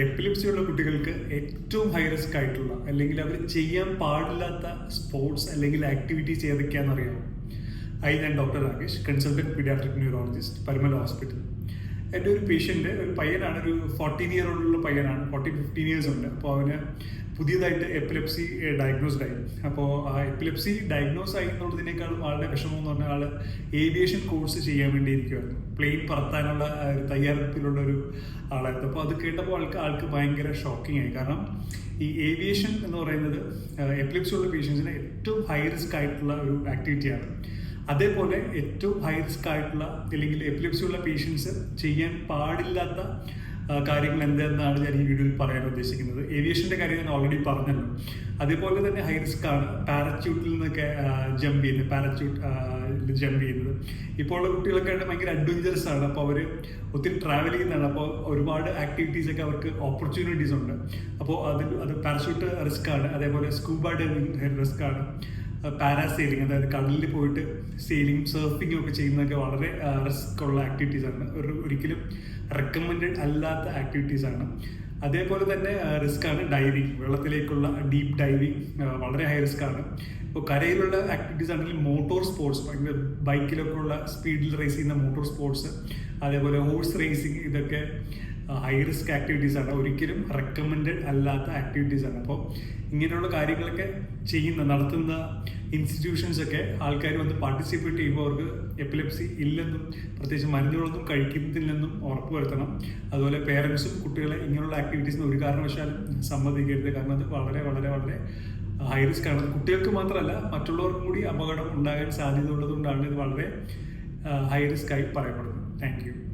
Epilepsy ഉള്ള കുട്ടികൾക്ക് ഏറ്റവും ഹൈ റിസ്ക് ആയിട്ടുള്ള അല്ലെങ്കിൽ അവർ ചെയ്യാൻ പാടില്ലാത്ത സ്പോർട്സ് അല്ലെങ്കിൽ ആക്ടിവിറ്റീസ് ഏതൊക്കെയാണെന്ന് അറിയാമോ? ഐ ഞാൻ doctor Rakesh consultant paediatric neurologist Paramala hospital എന്റെ ഒരു പേഷ്യന്റ് ഒരു പയ്യനാണ് ഒരു ഫോർട്ടീൻ ഇയർ ഉള്ള പയ്യനാണ് ഫോർട്ടീൻ ഫിഫ്റ്റീൻ ഇയേഴ്സ് ഉണ്ട്. അപ്പോൾ അവന് പുതിയതായിട്ട് എപ്പിലെപ്സി ഡയഗ്നോസ്ഡ് ആയി. അപ്പോൾ ആ എപ്പിലെപ്സി ഡയഗ്നോസ് ആയി എന്നുള്ളതിനേക്കാളും ആളുടെ വിഷമം എന്ന് പറഞ്ഞാൽ ആൾ ഏവിയേഷൻ കോഴ്സ് ചെയ്യാൻ വേണ്ടി ഇരിക്കുമായിരുന്നു പ്ലെയിൻ പറത്താനുള്ള തയ്യാറെടുപ്പിലുള്ള ഒരു ആളായിരുന്നു. അപ്പോൾ അത് കേട്ടപ്പോൾ ആൾക്ക് ആൾക്ക് ഭയങ്കര ഷോക്കിംഗ് ആയി. കാരണം ഈ ഏവിയേഷൻ എന്ന് പറയുന്നത് എപ്പിലെപ്സി ഉള്ള പേഷ്യൻസിന് ഏറ്റവും ഹൈ റിസ്ക് ആയിട്ടുള്ള ഒരു ആക്ടിവിറ്റിയാണ് അതേപോലെ ഏറ്റവും ഹൈ റിസ്ക് ആയിട്ടുള്ള അല്ലെങ്കിൽ എപ്പിലെപ്സി ഉള്ള പേഷ്യൻസ് ചെയ്യാൻ പാടില്ലാത്ത കാര്യങ്ങൾ എന്തെന്നാണ് ഞാൻ ഈ വീഡിയോയിൽ പറയാൻ ഉദ്ദേശിക്കുന്നത്. ഏവിയേഷന്റെ കാര്യം ഞാൻ ഓൾറെഡി പറഞ്ഞല്ലോ. അതേപോലെ തന്നെ ഹൈ റിസ്ക് ആണ്. പാരച്യൂട്ടിൽ നിന്നൊക്കെ ജമ്പ് ചെയ്യുന്നത്. പാരച്യൂട്ട് ജമ്പ് ചെയ്യുന്നത്. ഇപ്പോൾ ഉള്ള കുട്ടികളൊക്കെ ആയിട്ട് ഭയങ്കര അഡ്വഞ്ചറസ് ആണ്. അപ്പോൾ അവർ ഒത്തിരി ട്രാവൽ ചെയ്യുന്നതാണ്. അപ്പോൾ ഒരുപാട് ആക്ടിവിറ്റീസ് ഒക്കെ അവർക്ക് ഓപ്പർച്യൂണിറ്റീസ് ഉണ്ട്. അപ്പോൾ അതിൽ അത് പാരച്യൂട്ട് റിസ്ക് ആണ്. അതേപോലെ സ്കൂബ ഡൈവിംഗ് റിസ്ക് ആണ്. പാരാസെയിലിംഗ് അതായത് കടലിൽ പോയിട്ട് സെയിലിംഗ് സർഫിംഗ് ഒക്കെ ചെയ്യുന്നതൊക്കെ വളരെ റിസ്ക് ഉള്ള ആക്ടിവിറ്റീസ് ആണ്. ഒരു ഒരിക്കലും റെക്കമെൻഡ് അല്ലാത്ത ആക്ടിവിറ്റീസ് ആണ്. അതേപോലെ തന്നെ റിസ്ക് ആണ് ഡൈവിങ് വെള്ളത്തിലേക്കുള്ള ഡീപ്പ് ഡൈവിങ് വളരെ ഹൈ റിസ്ക് ആണ് ഇപ്പോൾ കരയിലുള്ള ആക്ടിവിറ്റീസ് ആണെങ്കിൽ മോട്ടോർ സ്പോർട്സ് ഭയങ്കര ബൈക്കിലൊക്കെ ഉള്ള സ്പീഡിൽ റേസ് ചെയ്യുന്ന മോട്ടോർ സ്പോർട്സ് അതേപോലെ ഹോഴ്സ് റേസിങ് ഇതൊക്കെ ഹൈ റിസ്ക് ആക്ടിവിറ്റീസ് ആണ്. ഒരിക്കലും റെക്കമെൻഡ് അല്ലാത്ത ആക്ടിവിറ്റീസ് ആണ്. അപ്പോൾ ഇങ്ങനെയുള്ള കാര്യങ്ങളൊക്കെ ചെയ്യുന്ന നടത്തുന്ന ഇൻസ്റ്റിറ്റ്യൂഷൻസ് ഒക്കെ ആൾക്കാർ വന്ന് പാർട്ടിസിപ്പേറ്റ് ചെയ്യുമ്പോൾ അവർക്ക് എപ്പിലെപ്സി ഇല്ലെന്നും പ്രത്യേകിച്ച് മരുന്നുകളൊന്നും കഴിക്കുന്നില്ലെന്നും ഉറപ്പുവരുത്തണം അതുപോലെ പേരൻസും കുട്ടികളെ ഇങ്ങനെയുള്ള ആക്ടിവിറ്റീസിന് ഒരു കാരണവശാലും സമ്മതിക്കരുത്. കാരണം അത് വളരെ വളരെ വളരെ ഹൈ റിസ്ക് ആണ്. കുട്ടികൾക്ക് മാത്രമല്ല മറ്റുള്ളവർക്കും കൂടി അപകടം ഉണ്ടാകാൻ സാധ്യത ഉള്ളതുകൊണ്ടാണ് ഇത് വളരെ ഹൈ റിസ്ക് ആയി പറയപ്പെടുന്നത്. താങ്ക്